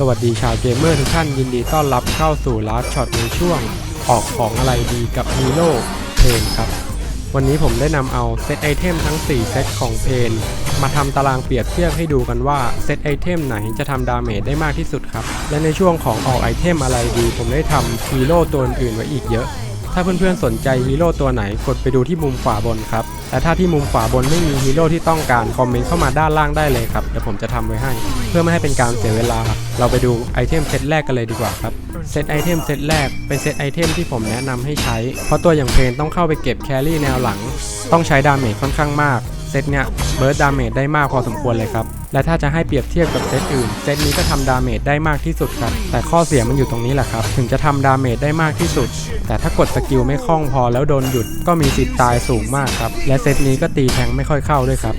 สวัสดีชาวเกมเมอร์ทุกท่านยินดีต้อนรับเข้าสู่ลาร์ช็อตในช่วง ออกของอะไรดีกับฮีโร่เพนครับ วันนี้ผมได้นำเอาเซตไอเทมทั้ง 4 เซตของเพนมาทำตารางเปรียบเทียบให้ดูกันว่าเซตไอเทมไหนจะทำดาเมจได้มากที่สุดครับ และในช่วงของออกไอเทมอะไรดี ผมได้ทำฮีโร่ตัวอื่นไว้อีกเยอะ ถ้าเพื่อนๆสนใจฮีโร่ตัวไหนกดไปดูที่มุมขวาบนครับ แต่ถ้าที่มุมขวาบนไม่มีฮีโร่ที่ต้องการคอมเมนต์เข้ามาด้านล่างได้เลยครับ เดี๋ยวผมจะทำไว้ให้ เพื่อไม่ให้เป็นการเสียเวลา เราไปดูไอเทมเซตแรกกันเลยดีกว่าครับ เซตไอเทมเซตแรกเป็นเซตไอเทมที่ผมแนะนำให้ใช้ เพราะตัวอย่างเพลนต้องเข้าไปเก็บแครี่แนวหลัง ต้องใช้ดาเมจค่อนข้างมาก เซตเนี้ยเบิร์ดดาเมจได้มากพอสมควรเลยครับ และถ้าจะให้เปรียบเทียบกับเซตอื่น เซตนี้ก็ทำดาเมจได้มากที่สุดครับ แต่ข้อเสียมันอยู่ตรงนี้แหละครับ ถึงจะทำดาเมจได้มากที่สุด แต่ถ้ากดสกิลไม่คล่องพอแล้วโดนหยุดก็มีสิทธิ์ตายสูงมากครับ และเซตนี้ก็ตีแทงไม่ค่อยเข้าด้วยครับ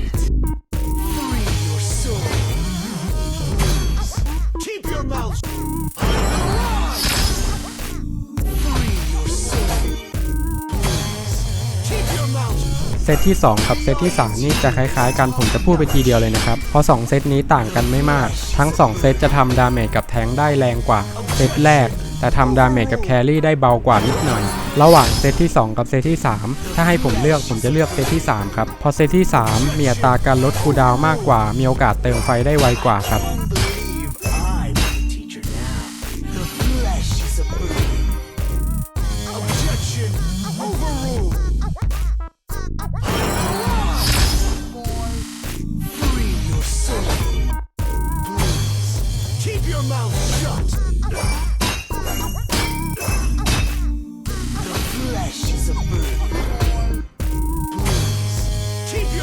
เซตที่ 2 กับเซตที่ 3 นี่จะคล้ายๆ กันผมจะพูดไปทีเดียวเลยนะครับ เพราะ 2 เซตนี้ต่างกันไม่มาก ทั้ง 2 เซตจะทำดาเมจกับแทงได้แรงกว่า เซตแรก แต่ทำดาเมจกับแครี่ได้เบากว่านิดหน่อยระหว่างเซตที่ 2 กับเซตที่ 3 ถ้าให้ผมเลือกผมจะเลือกเซตที่ 3 ครับเพราะเซตที่ 3 มีอัตราการลดคูดาวมากกว่า มีโอกาสเติมไฟได้ไวกว่าครับ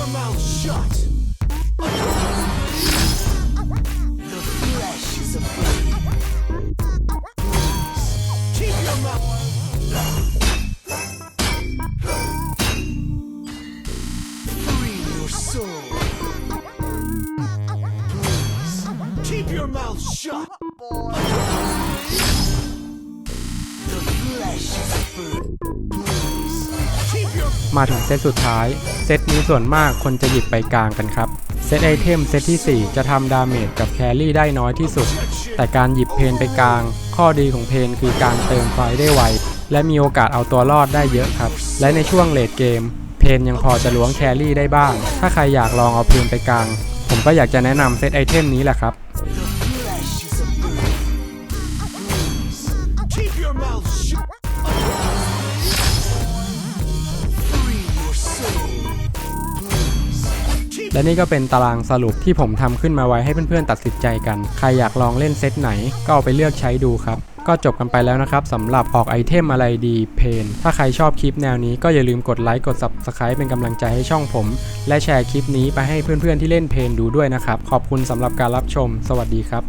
your mouth shut. The flesh is a. Please keep your mouth. Free your soul. Keep your mouth shut. The flesh is a มาถึงเซตสุดท้าย เซตนี้ส่วนมากคนจะหยิบไปกลางกันครับ เซตไอเทมเซตที่ 4 จะทำดาเมจกับแครี่ได้น้อยที่สุด แต่การหยิบเพนไปกลาง ข้อดีของเพนคือการเติมไฟได้ไว และมีโอกาสเอาตัวรอดได้เยอะครับ และในช่วงเลดเกม เพนยังพอจะล้วงแครี่ได้บ้าง ถ้าใครอยากลองเอาเพนไปกลาง ผมก็อยากจะแนะนำเซตไอเทมนี้แหละครับ flesh is a burden. Please keep your mouth shut. และนี่ก็เป็นตารางสรุปที่ผมทำขึ้นมาไว้ให้เพื่อนๆตัดสินใจกัน ใครอยากลองเล่นเซตไหน ก็เอาไปเลือกใช้ดูครับ ก็จบกันไปแล้วนะครับสำหรับออกไอเทมอะไรดีเพน ถ้าใครชอบคลิปแนวนี้ก็อย่าลืมกดไลค์กด Subscribe เป็นกำลังใจให้ช่องผม และแชร์คลิปนี้ไปให้เพื่อนๆที่เล่นเพนดูด้วยนะครับ ขอบคุณสำหรับการรับชม สวัสดีครับ